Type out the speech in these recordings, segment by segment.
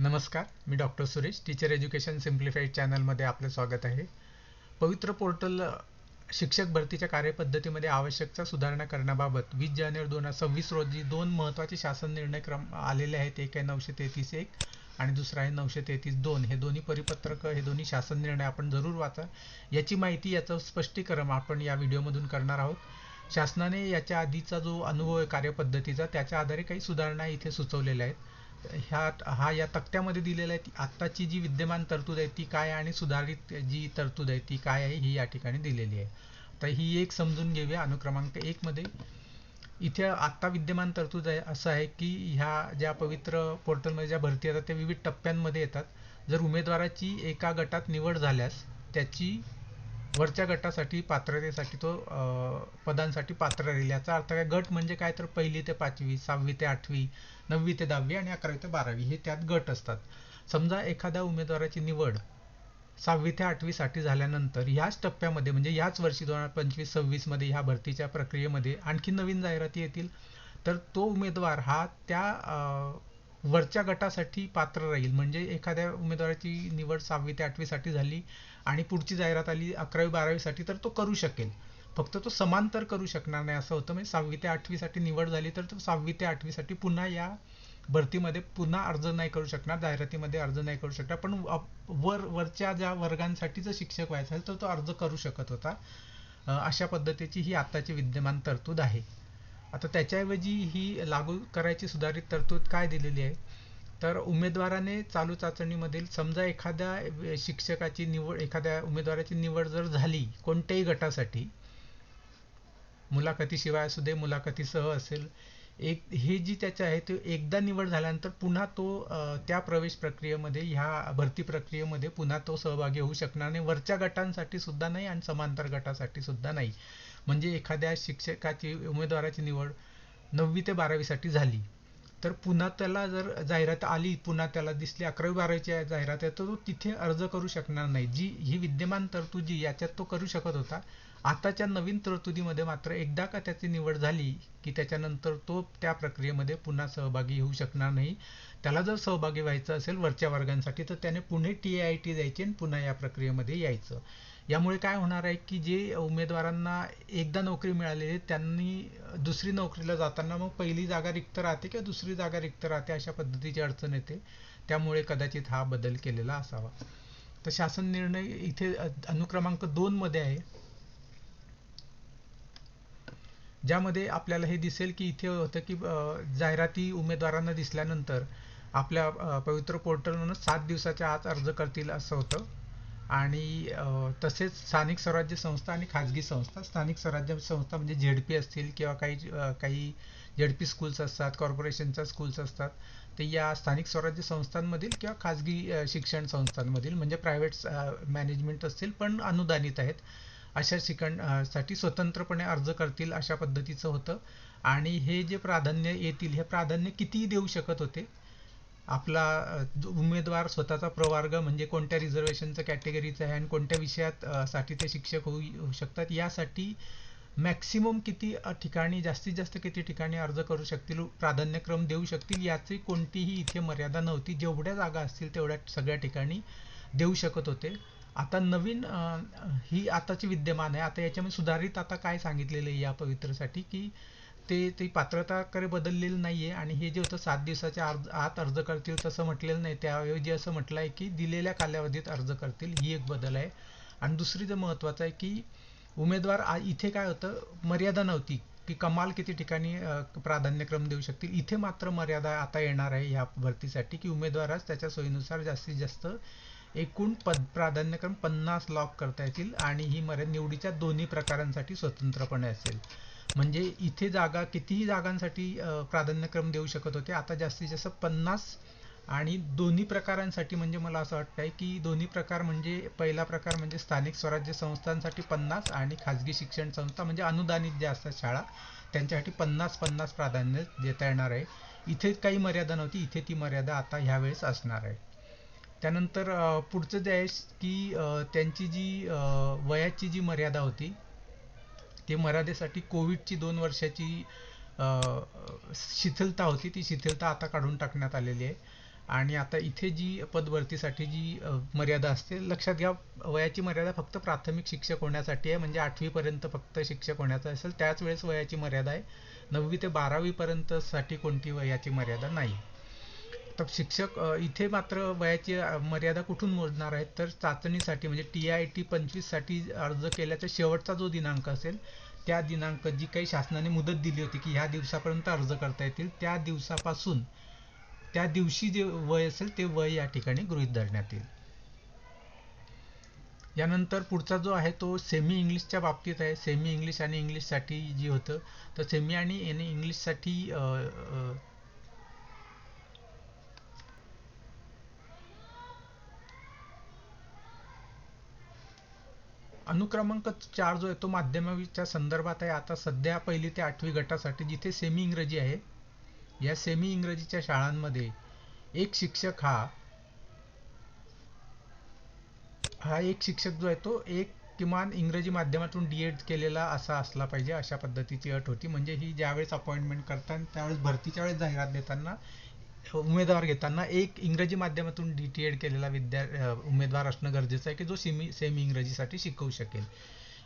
नमस्कार मी doctor Suresh teacher education simplified चॅनलमध्ये आपलं स्वागत आहे. पवित्र पोर्टल शिक्षक भरतीच्या कार्यपद्धतीमध्ये आवश्यकता सुधारणा करण्याबाबत वीस जानेवारी दोन हजार सव्वीस रोजी दोन महत्त्वाचे शासन निर्णय क्रम आलेले आहेत. एक आहे नऊशे तेहतीस एक आणि दुसरा आहे नऊशे तेहतीस दोन. हे दोन्ही परिपत्रक हे दोन्ही शासन निर्णय आपण जरूर वाचा. याची माहिती याचं स्पष्टीकरण आपण या व्हिडिओमधून करणार आहोत. शासनाने याच्या आधीचा जो अनुभव आहे कार्यपद्धतीचा त्याच्या आधारे काही सुधारणा इथे सुचवलेल्या आहेत. ह्या हा या तक्त्यामध्ये दिलेला आहे ती आत्ताची जी विद्यमान तरतूद आहे ती काय आणि सुधारित जी तरतूद आहे ती काय आहे ही या ठिकाणी दिलेली आहे. तर ही एक समजून घेऊया अनुक्रमांक एक मध्ये. इथे आत्ता विद्यमान तरतूद आहे असं आहे की ह्या ज्या पवित्र पोर्टलमध्ये ज्या भरती येतात त्या विविध टप्प्यांमध्ये येतात. जर उमेदवाराची एका गटात निवड झाल्यास त्याची वरच्या गटासाठी पात्रतेसाठी तो पदांसाठी पात्र राहील. याचा अर्थ काय? गट म्हणजे काय? तर पहिली ते पाचवी सहावी ते आठवी नववी ते दहावी आणि अकरावी ते बारावी हे त्यात गट असतात. समजा एखाद्या उमेदवाराची निवड सहावी ते आठवीसाठी झाल्यानंतर ह्याच टप्प्यामध्ये म्हणजे ह्याच वर्षी दोन हजार पंचवीस सव्वीसमध्ये ह्या भरतीच्या प्रक्रियेमध्ये आणखी नवीन जाहिराती येतील. तर तो उमेदवार हा त्या वरच्या गटासाठी पात्र राहील. म्हणजे एखाद्या उमेदवाराची निवड सहावी ते आठवी साठी झाली आणि पुढची जाहिरात आली अकरावी बारावीसाठी तर तो करू शकेल. फक्त तो समांतर करू शकणार नाही असं होतं. म्हणजे सहावी ते आठवीसाठी निवड झाली तर तो सहावी ते आठवीसाठी पुन्हा या भरतीमध्ये पुन्हा अर्ज नाही करू शकणार जाहिरातीमध्ये अर्ज नाही करू शकणार. पण वर वरच्या ज्या वर्गांसाठी जर शिक्षक व्हायचा असेल तर तो अर्ज करू शकत होता. अशा पद्धतीची ही आत्ताची विद्यमान तरतूद आहे. आता त्याच्याऐवजी ही लागू करायची सुधारित तरतूद काय दिलेली आहे? तर उमेदवाराने चालू चाचणीमधील समजा एखाद्या शिक्षकाची निवड एखाद्या उमेदवाराची निवड जर झाली कोणत्याही गटासाठी मुलाखतीशिवाय असू दे मुलाखतीसह असेल एक हे जी त्याच्या आहे ते एकदा निवड झाल्यानंतर पुन्हा तो त्या प्रवेश प्रक्रियेमध्ये ह्या भरती प्रक्रियेमध्ये पुन्हा तो सहभागी होऊ शकणार नाही. वरच्या गटांसाठी सुद्धा नाही आणि समांतर गटासाठी सुद्धा नाही. म्हणजे एखाद्या शिक्षकाची उमेदवाराची निवड नववी ते बारावीसाठी झाली. तर पुन्हा त्याला जर जाहिरात आली पुन्हा त्याला दिसली अकरावी बारावीच्या जाहिरात आहे तर तो तिथे अर्ज करू शकणार नाही. जी ही विद्यमान तरतुदी याच्यात तो करू शकत होता. आताच्या नवीन तरतुदीमध्ये मात्र एकदा का त्याची निवड झाली की त्याच्यानंतर तो त्या प्रक्रियेमध्ये पुन्हा सहभागी होऊ शकणार नाही. त्याला जर सहभागी व्हायचं असेल वरच्या वर्गांसाठी तर त्याने पुणे टी आय टी जायचे आणि पुन्हा या प्रक्रियेमध्ये यायचं. यामुळे काय होणार आहे की जे उमेदवारांना एकदा नोकरी मिळालेली त्यांनी दुसरी नोकरीला जाताना मग पहिली जागा रिक्त राहते किंवा दुसरी जागा रिक्त राहते अशा पद्धतीची अडचण येते. त्यामुळे कदाचित हा बदल केलेला असावा. तर शासन निर्णय इथे अनुक्रमांक दोन मध्ये आहे. ज्यामध्ये आपल्याला हे दिसेल की इथे होतं की जाहिराती उमेदवारांना दिसल्यानंतर आपल्या पवित्र पोर्टलवरून सात दिवसाच्या आत अर्ज करतील असं होतं. आणि तसेच स्थानिक स्वराज्य संस्था आणि खाजगी संस्था. स्थानिक स्वराज्य संस्था म्हणजे झेडपी असतील किंवा काही काही झेडपी स्कूल्स असतात कॉर्पोरेशनच्या स्कूल्स असतात. तर या स्थानिक स्वराज्य संस्थांमधील किंवा खाजगी शिक्षण संस्थांमधील म्हणजे प्रायव्हेट मॅनेजमेंट असतील पण अनुदानित आहेत अशा ठिकाणसाठी स्वतंत्रपणे अर्ज करतील अशा पद्धतीचं होतं. आणि हे जे प्राधान्य येतील हे प्राधान्य कितीही देऊ शकत होते आपला उमेदवार स्वतःचा प्रवर्ग म्हणजे कोणत्या रिझर्वेशनचं कॅटेगरीचं आहे आणि कोणत्या विषयात साठी ते शिक्षक होऊ होऊ शकतात यासाठी मॅक्सिमम किती ठिकाणी जास्तीत जास्त किती ठिकाणी अर्ज करू शकतील प्राधान्यक्रम देऊ शकतील याची कोणतीही इथे मर्यादा नव्हती. जेवढ्या जागा असतील तेवढ्या सगळ्या ठिकाणी देऊ शकत होते. आता नवीन ही आताची विद्यमान आहे. आता याच्यामध्ये सुधारित आता काय सांगितलेलं आहे या पवित्रसाठी की ते ते पात्रताकडे बदललेलं नाहीये. आणि हे जे होतं सात दिवसाच्या आत अर्ज करतील तसं म्हटलेलं नाही. त्याऐवजी असं म्हटलं आहे की दिलेल्या कालावधीत अर्ज करतील. ही एक बदल आहे. आणि दुसरी जे महत्वाचं आहे की उमेदवार इथे काय होतं मर्यादा नव्हती की कमाल किती ठिकाणी प्राधान्यक्रम देऊ शकतील. इथे मात्र मर्यादा आता येणार आहे ह्या भरतीसाठी की उमेदवारास त्याच्या सोयीनुसार जास्तीत जास्त एकूण पद प्राधान्यक्रम पन्नास लॉक करता येतील. आणि ही मर्यादा निवडीच्या दोन्ही प्रकारांसाठी स्वतंत्रपणे असेल. म्हणजे इथे जागा कितीही जागांसाठी प्राधान्यक्रम देऊ शकत होते. आता जास्तीत जास्त पन्नास आणि दोन्ही प्रकारांसाठी म्हणजे मला असं वाटतंय की दोन्ही प्रकार म्हणजे पहिला प्रकार म्हणजे स्थानिक स्वराज्य संस्थांसाठी पन्नास आणि खाजगी शिक्षण संस्था म्हणजे अनुदानित ज्या असतात शाळा त्यांच्यासाठी पन्नास पन्नास प्राधान्य देता येणार आहे. इथे काही मर्यादा नव्हती इथे ती मर्यादा आता ह्यावेळेस असणार आहे. त्यानंतर पुढचं जे आहे की त्यांची जी वयाची जी मर्यादा होती ते मर्यादेसाठी कोविडची दोन वर्षाची शिथिलता होती ती शिथिलता आता काढून टाकण्यात आलेली आहे. आणि आता इथे जी पदभरतीसाठी जी मर्यादा असते लक्षात घ्या वयाची मर्यादा फक्त प्राथमिक शिक्षक होण्यासाठी आहे म्हणजे आठवीपर्यंत फक्त शिक्षक होण्याचं असेल त्याच वेळेस वयाची मर्यादा आहे. नववी ते बारावीपर्यंतसाठी कोणती वयाची मर्यादा नाही. तर शिक्षक इथे मात्र वयाची मर्यादा कुठून मोजणार आहेत? तर चाचणीसाठी म्हणजे टी आय टी पंचवीससाठी अर्ज केल्याचा शेवटचा जो दिनांक असेल त्या दिनांक जी काही शासनाने मुदत दिली होती की ह्या दिवसापर्यंत अर्ज करता येतील त्या दिवसापासून त्या दिवशी जे वय असेल ते वय या ठिकाणी गृहीत धरण्यात येईल. यानंतर पुढचा जो आहे तो सेमी इंग्लिशच्या बाबतीत आहे. सेमी इंग्लिश आणि इंग्लिशसाठी जी होतं तर सेमी आणि इंग्लिशसाठी अनुक्रमांक चार जो आहे तो माध्यमाच्या संदर्भात आहे. आता सध्या पहिली ते आठवी गटासाठी जिथे सेमी इंग्रजी आहे या सेमी इंग्रजीच्या शाळांमध्ये एक शिक्षक हा हा एक शिक्षक जो आहे तो एक किमान इंग्रजी माध्यमातून डी एड केलेला असा असला पाहिजे अशा पद्धतीची अट होती. म्हणजे ही ज्यावेळेस अपॉइंटमेंट करतात त्यावेळेस भरतीच्या वेळेस जाहिरात देताना उमेदवार घेताना एक इंग्रजी माध्यमातून डी टी एड केलेला विद्या उमेदवार असणं गरजेचं आहे की जो सेमी सेमी इंग्रजीसाठी शिकवू शकेल.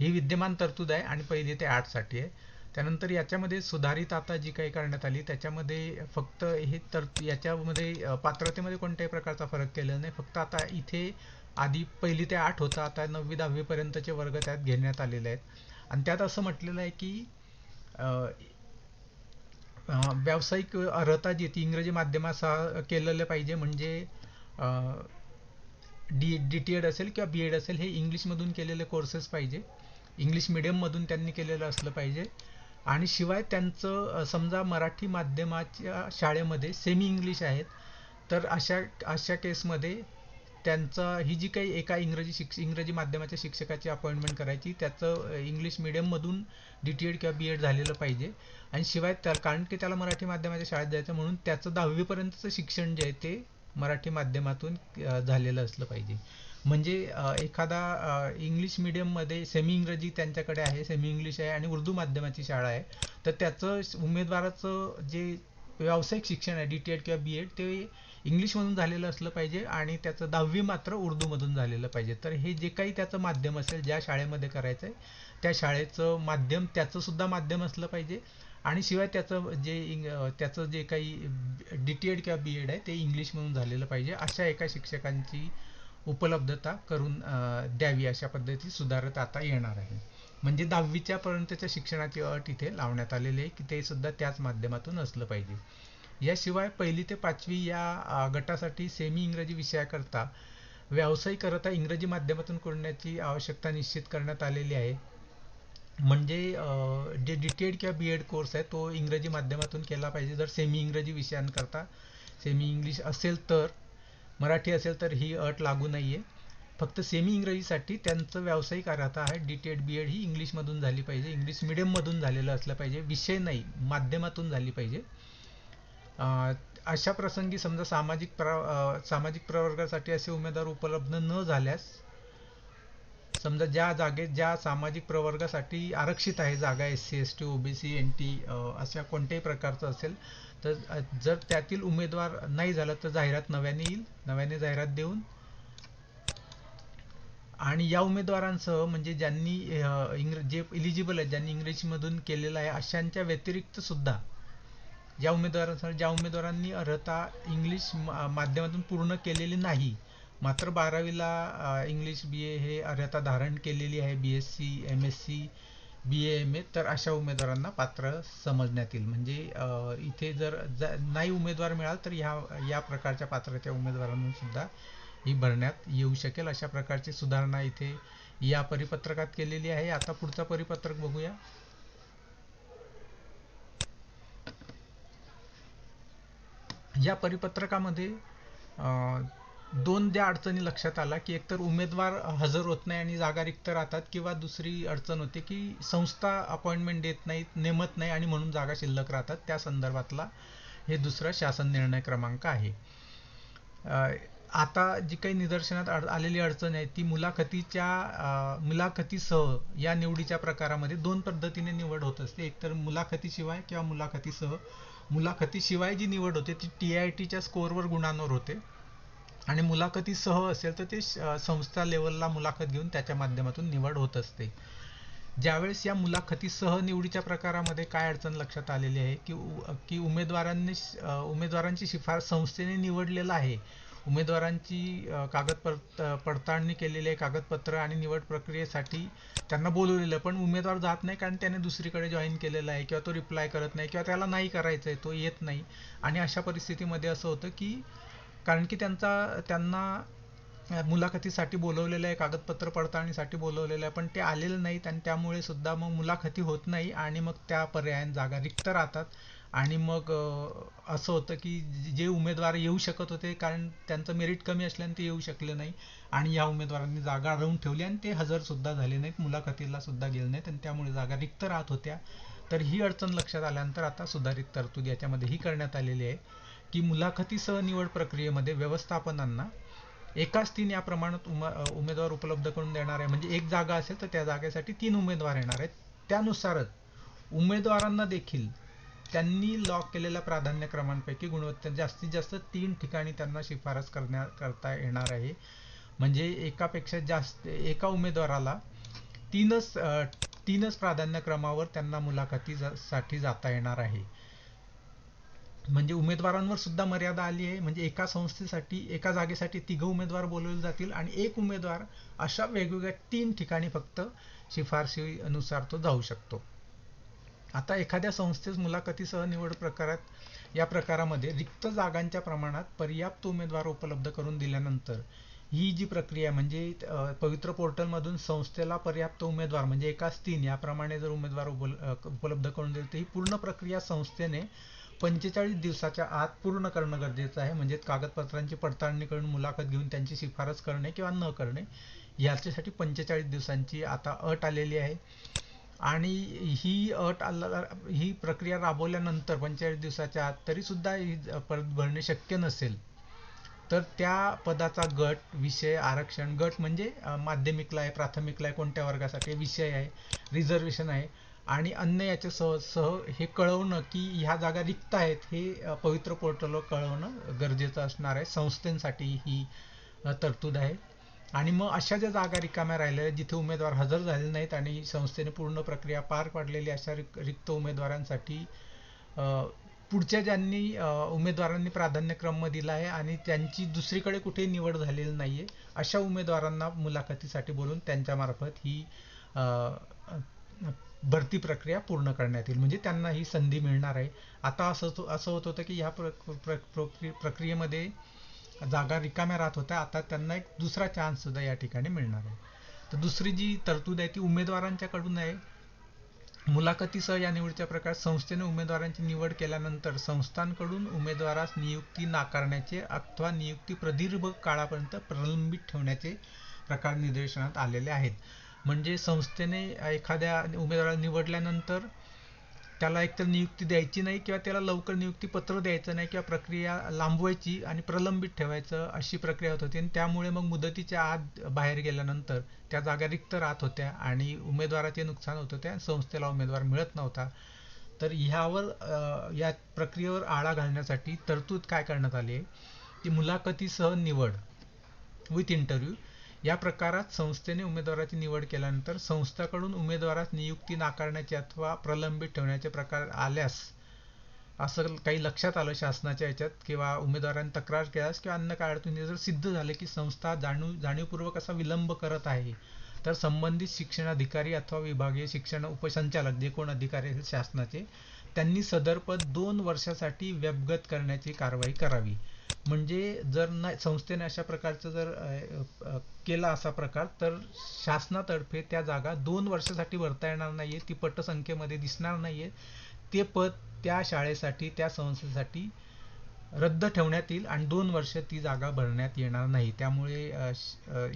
ही विद्यमान तरतूद आहे आणि पहिली ते आठसाठी आहे. त्यानंतर याच्यामध्ये सुधारित आता जी काही करण्यात आली त्याच्यामध्ये फक्त हे तर याच्यामध्ये पात्रतेमध्ये कोणत्याही प्रकारचा फरक केलेला नाही. फक्त आता इथे आधी पहिली ते आठ होता आता नववी दहावीपर्यंतचे वर्ग त्यात घेण्यात आलेले आहेत. आणि त्यात असं म्हटलेलं आहे की व्यावसायिक अर्हता जी ती इंग्रजी माध्यमासह केलेलं पाहिजे म्हणजे डी डी टी एड असेल किंवा बी एड असेल हे इंग्लिशमधून केलेले कोर्सेस पाहिजे. इंग्लिश मिडियममधून त्यांनी केलेलं असलं पाहिजे. आणि शिवाय त्यांचं समजा मराठी माध्यमाच्या शाळेमध्ये सेमी इंग्लिश आहेत तर अशा अशा केसमध्ये त्यांचं ही जी काही एका इंग्रजी शिक्ष इंग्रजी माध्यमाच्या शिक्षकाची अपॉइंटमेंट करायची त्याचं इंग्लिश मिडियममधून डी टी एड किंवा बी एड झालेलं पाहिजे. आणि शिवाय त्या कारण की त्याला मराठी माध्यमाच्या शाळेत जायचं म्हणून त्याचं दहावीपर्यंतचं शिक्षण जे आहे ते मराठी माध्यमातून झालेलं असलं पाहिजे. म्हणजे एखादा इंग्लिश मिडियममध्ये सेमी इंग्रजी त्यांच्याकडे आहे सेमी इंग्लिश आहे आणि उर्दू माध्यमाची शाळा आहे तर त्याचं उमेदवाराचं जे व्यावसायिक शिक्षण आहे डी टी एड किंवा बी एड ते इंग्लिशमधून झालेलं असलं पाहिजे आणि त्याचं दहावी मात्र उर्दूमधून झालेलं पाहिजे. तर हे जे काही त्याचं माध्यम असेल ज्या शाळेमध्ये करायचं आहे त्या शाळेचं माध्यम त्याचं सुद्धा माध्यम असलं पाहिजे. आणि शिवाय त्याचं जे इंग त्याचं जे काही डी टी एड किंवा बी एड आहे ते इंग्लिशमधून झालेलं पाहिजे. अशा एका शिक्षकांची उपलब्धता करून द्यावी अशा पद्धती सुधारत आता येणार आहे. म्हणजे दहावीच्या पर्यंतच्या शिक्षणाची अट इथे लावण्यात आलेली आहे की ते सुद्धा त्याच माध्यमातून असलं पाहिजे. याशिवाय पहिली ते पाचवी या गटासाठी सेमी इंग्रजी विषयाकरता व्यावसायिकरता इंग्रजी माध्यमातून करण्याची आवश्यकता निश्चित करण्यात आलेली आहे. म्हणजे जे डी टी एड किंवा बी एड कोर्स आहे तो इंग्रजी माध्यमातून केला पाहिजे. जर सेमी इंग्रजी विषयांकरता सेमी इंग्लिश असेल तर मराठी असेल तर ही अट लागू नाही आहे फक्त सेमी इंग्रजीसाठी त्यांचं व्यावसायिक अर्हता आहे. D T Ed B Ed ही इंग्लिशमधून झाली पाहिजे. इंग्लिश मिडियममधून झालेलं असलं पाहिजे. विषय नाही माध्यमातून झाली पाहिजे. अशा प्रसंगी समजा सामाजिक प्र सामाजिक प्रवर्गासाठी असे उमेदवार उपलब्ध न झाल्यास समजा ज्या जागेत ज्या सामाजिक प्रवर्गासाठी आरक्षित आहे जागा S C S T OBC N T अशा कोणत्याही प्रकारचं असेल तर जर त्यातील उमेदवार नाही झाला तर जाहिरात नव्याने येईल नव्याने जाहिरात देऊन. आणि या उमेदवारांसह म्हणजे ज्यांनी इंग्र जे इलिजिबल आहेत ज्यांनी इंग्रजीमधून केलेलं आहे अशांच्या व्यतिरिक्त सुद्धा ज्या उमेदवारांसह ज्या उमेदवारांनी अर्हता इंग्लिश माध्यमातून पूर्ण केलेली नाही मात्र बारावीला इंग्लिश बी ए हे अर्हता धारण केलेली आहे B S C M S C B A M A तर अशा उमेदवारांना पात्र समजण्यात येईल. म्हणजे इथे जर नाही उमेदवार मिळाल तर ह्या या प्रकारच्या पात्राच्या उमेदवारांना सुद्धा ही भरण्यात येऊ शकेल. अशा प्रकारची सुधारणा इथे या परिपत्रकात केलेली आहे. आता पुढचा परिपत्रक बघूया. या परिपत्रकामध्ये दोन ज्या अडचणी लक्षात आला की एकतर उमेदवार हजर होत नाही आणि जागा रिक्त राहतात किंवा दुसरी अडचण होते की संस्था अपॉइंटमेंट देत नाहीत नेमत नाही आणि म्हणून जागा शिल्लक राहतात. त्या संदर्भातला हे दुसरा शासन निर्णय क्रमांक आहे. आता जी काही निदर्शनात आलेली अडचण आहे ती मुलाखतीच्या मुलाखतीसह या निवडीच्या प्रकारामध्ये दोन पद्धतीने निवड होत असते. एकतर मुलाखतीशिवाय किंवा मुलाखतीसह मुलाखतीशिवाय जी निवड होते ती टी आय टीच्या स्कोअरवर गुणांवर होते. आणि मुलाखतीसह असेल तर ते संस्था लेवलला मुलाखत घेऊन त्याच्या माध्यमातून निवड होत असते. ज्यावेळेस या मुलाखतीसह निवडीच्या प्रकारामध्ये काय अडचण लक्षात आलेली आहे की की उमेदवारांनी उमेदवारांची शिफारस संस्थेने निवडलेला आहे उमेदवारांची कागद पडताळणी केलेली आहे कागदपत्र आणि निवड प्रक्रियेसाठी त्यांना बोलवलेलं. पण उमेदवार जात नाही कारण त्याने दुसरीकडे जॉईन केलेलं आहे किंवा तो रिप्लाय करत नाही किंवा त्याला नाही करायचं आहे तो येत नाही. आणि अशा परिस्थितीमध्ये असं होतं की कारण की त्यांचा त्यांना मुलाखतीसाठी बोलवलेलं आहे कागदपत्र पडताळणीसाठी बोलवलेलं आहे पण ते आलेलं नाहीत आणि त्यामुळे सुद्धा मग मुलाखती होत नाही आणि मग त्या पर्यायाने जागा रिक्त राहतात. आणि मग असं होतं की जे उमेदवार येऊ शकत होते कारण त्यांचं मेरिट कमी असल्याने ते येऊ शकले नाही. आणि या उमेदवारांनी जागा राहून ठेवली आणि ते हजर सुद्धा झाले नाहीत मुलाखतीला सुद्धा गेले नाहीत आणि त्यामुळे जागा रिक्त राहत होत्या. तर ही अडचण लक्षात आल्यानंतर आता सुधारित तरतूद याच्यामध्ये ही करण्यात आलेली आहे की मुलाखतीसह निवड प्रक्रियेमध्ये व्यवस्थापनांना एकाच तीन या प्रमाणात उमेदवार उपलब्ध करून देणार आहे. म्हणजे एक जागा असेल तर त्या जागेसाठी तीन उमेदवार येणार आहेत. त्यानुसारच उमेदवारांना देखील त्यांनी लॉक केलेल्या प्राधान्य क्रमांपैकी गुणवत्ता जास्तीत जास्त तीन ठिकाणी त्यांना शिफारस करण्या करता येणार आहे. म्हणजे एकापेक्षा जास्त एका उमेदवाराला तीनच तीनच प्राधान्य क्रमावर त्यांना मुलाखतीसाठी जाता येणार आहे. म्हणजे उमेदवारांवर सुद्धा मर्यादा आली आहे. म्हणजे एका संस्थेसाठी एका जागेसाठी तिघं उमेदवार बोलवले जातील आणि एक उमेदवार अशा वेगवेगळ्या तीन ठिकाणी फक्त शिफारशीनुसार तो जाऊ शकतो. आता एखाद्या संस्थेस मुलाखतीसह निवड प्रकारात या प्रकारामध्ये रिक्त जागांच्या प्रमाणात पर्याप्त उमेदवार उपलब्ध करून दिल्यानंतर ही जी प्रक्रिया म्हणजे पवित्र पोर्टलमधून संस्थेला पर्याप्त उमेदवार म्हणजे एकाच तीन याप्रमाणे जर उमेदवार उपलब्ध करून दिले तर ही पूर्ण प्रक्रिया संस्थेने पंचेचाळीस दिवसाच्या आत पूर्ण करणं गरजेचं आहे. म्हणजे कागदपत्रांची पडताळणी करून मुलाखत घेऊन त्यांची शिफारस करणे किंवा न करणे याच्यासाठी पंचेचाळीस दिवसांची आता अट आलेली आहे. आणि ही अट ही प्रक्रिया राबवल्यानंतर पंचेचाळीस दिवसाच्या आत तरी सुद्धा ही परत भरणे शक्य नसेल. तर त्या पदाचा गट विषय आरक्षण गट म्हणजे माध्यमिकला आहे प्राथमिकला आहे कोणत्या वर्गासाठी विषय आहे रिझर्वेशन आहे. आणि अन्य याच्या सह सह हे कळवणं की ह्या जागा रिक्त आहेत हे पवित्र पोर्टलवर कळवणं गरजेचं असणार आहे. संस्थेसाठी ही तरतूद आहे. आणि मग अशा ज्या जागा रिकाम्या राहिल्या जिथे उमेदवार हजर झाले नाहीत आणि संस्थेने पूर्ण प्रक्रिया पार पाडलेली अशा रिक्त उमेदवारांसाठी पुढच्या ज्यांनी उमेदवारांनी प्राधान्यक्रम दिला आहे आणि त्यांची दुसरीकडे कुठे निवड झालेली नाहीये अशा उमेदवारांना मुलाखतीसाठी बोलून त्यांच्यामार्फत ही भरती प्रक्रिया पूर्ण करण्यात येईल. म्हणजे त्यांना ही संधी मिळणार आहे. आता असं असं होत होतं की ह्या प्र प्र प्र प्रक्रियेमध्ये जागा रिकाम्या राहत होत्या आता त्यांना एक दुसरा चान्स सुद्धा या ठिकाणी मिळणार आहे. तर दुसरी जी तरतूद आहे ती उमेदवारांच्याकडून आहे. मुलाखतीसह या निवडीच्या प्रकार संस्थेने उमेदवारांची निवड केल्यानंतर संस्थांकडून उमेदवारास नियुक्ती नाकारण्याचे अथवा नियुक्ती प्रदीर्घ काळापर्यंत प्रलंबित ठेवण्याचे प्रकार निदर्शनात आलेले आहेत. म्हणजे संस्थेने एखाद्या उमेदवाराला निवडल्यानंतर त्याला एकतर नियुक्ती द्यायची नाही किंवा त्याला लवकर नियुक्ती पत्र द्यायचं नाही किंवा प्रक्रिया लांबवायची आणि प्रलंबित ठेवायचं अशी प्रक्रिया होत होती. आणि त्यामुळे मग मुदतीच्या आत बाहेर गेल्यानंतर त्या जागा रिक्त राहत होत्या आणि उमेदवाराचे नुकसान होत होते संस्थेला उमेदवार मिळत नव्हता. तर ह्यावर या प्रक्रियेवर आळा घालण्यासाठी तरतूद काय करण्यात आली आहे? की मुलाखतीसह निवड विथ इंटरव्ह्यू या प्रकारात संस्थेने उमेदवाराची निवड केल्यानंतर संस्थाकडून उमेदवारास नियुक्ती नाकारण्याचे अथवा प्रलंबित ठेवण्याचे प्रकार आल्यास असं काही लक्षात आलं शासनाच्या याच्यात किंवा उमेदवारांनी तक्रार केल्यास किंवा अन्य काळातून जर सिद्ध झाले की संस्था जाणीव जाणीवपूर्वक असा विलंब करत आहे तर संबंधित शिक्षण अधिकारी अथवा विभागीय शिक्षण उपसंचालक जे कोण अधिकारी असेल शासनाचे त्यांनी सदर पद दोन वर्षासाठी व्यवगत करण्याची कारवाई करावी. म्हणजे जर नाही संस्थेने अशा प्रकारचं जर केला असा प्रकार तर शासनातर्फे त्या जागा दोन वर्षासाठी भरता येणार नाहीये ती पटसंख्येमध्ये दिसणार नाहीये. ते पद त्या शाळेसाठी त्या संस्थेसाठी रद्द ठेवण्यात येईल आणि दोन वर्ष ती जागा भरण्यात येणार नाही. त्यामुळे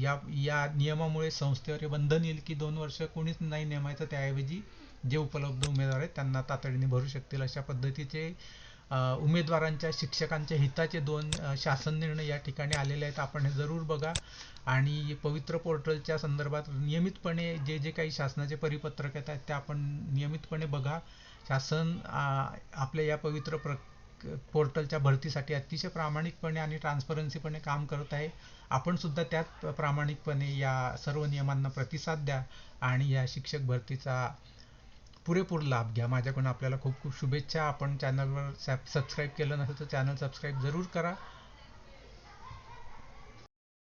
या या नियमामुळे संस्थेवर बंधन येईल की दोन वर्ष कोणीच नाही नेमायचं त्याऐवजी जे उपलब्ध उमेदवार आहेत त्यांना तातडीने भरू शकतील अशा पद्धतीचे उमेदवारांच्या शिक्षकांच्या हिताचे दोन शासन निर्णय या ठिकाणी आलेले आहेत. आपण हे जरूर बघा. आणि पवित्र पोर्टलच्या संदर्भात नियमितपणे जे जे काही शासनाचे परिपत्रक येत आहेत ते आपण नियमितपणे बघा. शासन आपल्या या पवित्र प्र पोर्टलच्या भरतीसाठी अतिशय प्रामाणिकपणे आणि ट्रान्सपरन्सीपणे काम करत आहे. आपण सुद्धा त्यात प्रामाणिकपणे या सर्व नियमांना प्रतिसाद द्या आणि या शिक्षक भरतीचा पुरेपूर लाभ घ्या. माझ्याकडून आपल्याला खूप खूप शुभेच्छा. आपण चॅनलवर सबस्क्राईब केलं नसेल तर चॅनल सबस्क्राईब जरूर करा.